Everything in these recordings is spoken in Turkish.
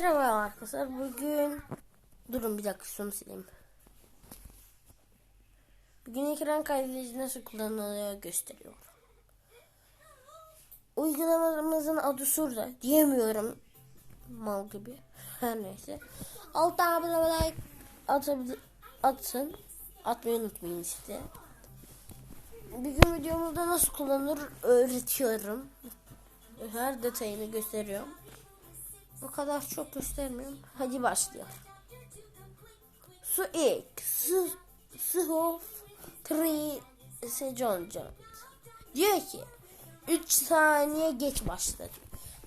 Merhaba arkadaşlar. Bugün durun bir dakika şunu sileyim. Bugün ekran kaydedici nasıl kullanılıyor gösteriyorum. Uygulamamızın adı şurada. Diyemiyorum. Mal gibi. Her neyse. Alttan abone like atabilir, atın. Atmayı unutmayın işte. Bugün videomuzda nasıl kullanılır öğretiyorum. Her detayını gösteriyorum. Bu kadar çok göstermiyorum. Hadi başlayalım. Su ilk. Su, su three John John. Diyor ki 3 saniye geç başladı.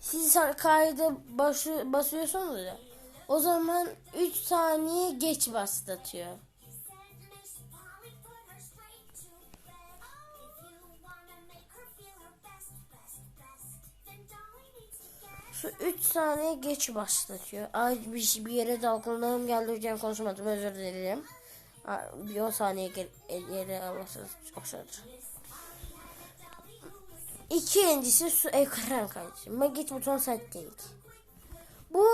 Siz kayda başı, basıyorsunuz ya. O zaman 3 saniye geç başlatıyor. Şu 3 saniye geç başlatıyor. Ay bir, bir yere dalgınlığım geldi hocam konuşmadım özür dilerim. Bir 10 saniye geri, yere alması çok şeydir. İkincisi su ekran kaydı. Magit buton setting. Bu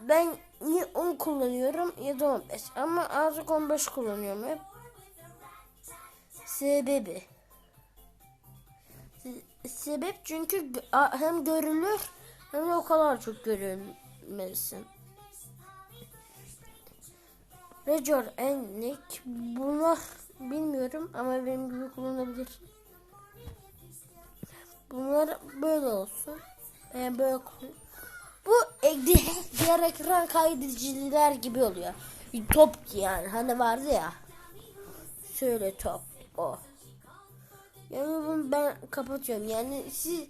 ben ya 10 kullanıyorum ya da 15 ama artık 15 kullanıyorum hep. Sebebi. Sebep çünkü hem görülür hem o kadar çok görülmesin. Rejor, Enlik bunlar bilmiyorum ama benim gibi kullanabilir. Bunlar böyle olsun. Yani böyle Bu diğer ekran kaydediciler gibi oluyor. Bir top yani hani vardı ya. Şöyle top o. Yani bunu ben kapatıyorum. Yani siz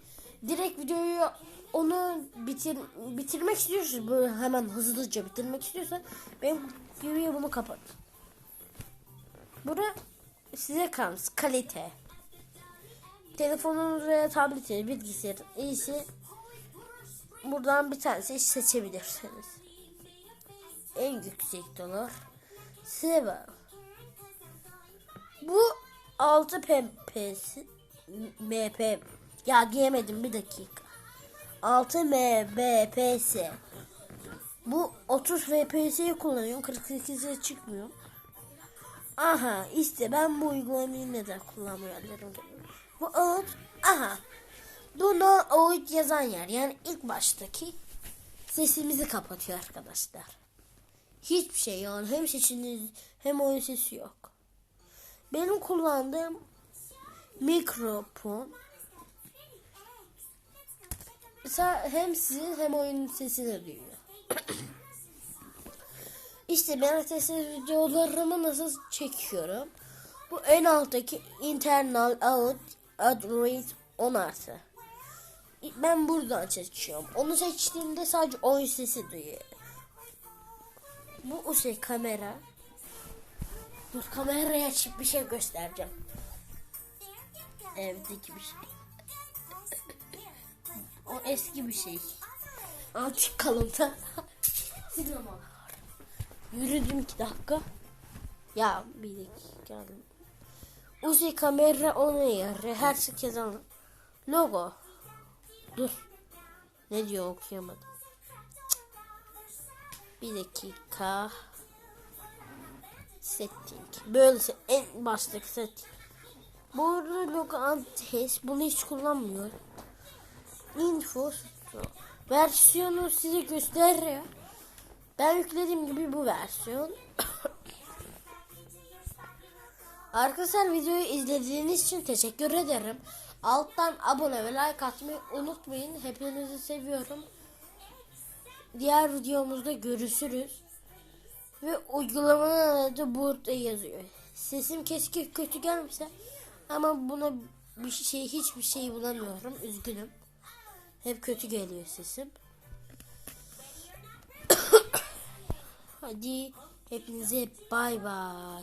direkt videoyu onu bitir bitirmek istiyorsanız böyle hemen hızlıca bitirmek istiyorsan benim gibi bunu kapat. Bura size kalmış kalite. Telefonunuz veya tableti, bilgisayar iyisi buradan bir tanesi seçebilirsiniz. En yüksek dolar size bağlı. Bu 6 PPS MP ya diyemedim bir dakika. 6 Mbps. Bu 30 FPS'yi kullanıyorum. 48'e çıkmıyor. Aha işte ben bu uygulamayı neden kullanmıyorum. Bu out. Aha. Dona out yazan yer. Yani ilk baştaki sesimizi kapatıyor arkadaşlar. Hiçbir şey yani hem sesiniz hem oyun sesi yok. Benim kullandığım mikrofon hem sizin hem oyunun sesini duyuyor. İşte ben sesli videolarımı nasıl çekiyorum. Bu en alttaki internal out address 10 artı. Ben buradan seçiyorum. Onu seçtiğimde sadece oyun sesi duyuyor. Bu o şey kamera. Dur kameraya açıp bir şey göstereceğim. Evdeki bir şey. Eski bir şey. Açık kalıntı. Sinema. Yürüdüm iki dakika. Ya bir dakika. Uzi kamera onu yer. Her şey yazan logo. Dur. Ne diyor okuyamadım. Bir dakika. Setting. Böyle en baştaki setting. Bu arada logo antes. Bunu hiç kullanmıyorum info versiyonu size gösteriyor. Ben yüklediğim gibi bu versiyon. Arkadaşlar videoyu izlediğiniz için teşekkür ederim. Alttan abone ve like atmayı unutmayın. Hepinizi seviyorum. Diğer videomuzda görüşürüz. Ve uygulamanın adı burada yazıyor. Sesim keşke kötü gelmişse ama buna bir şey hiçbir şey bulamıyorum. Üzgünüm. Hep kötü geliyor sesim. Hadi hepinize bay bay.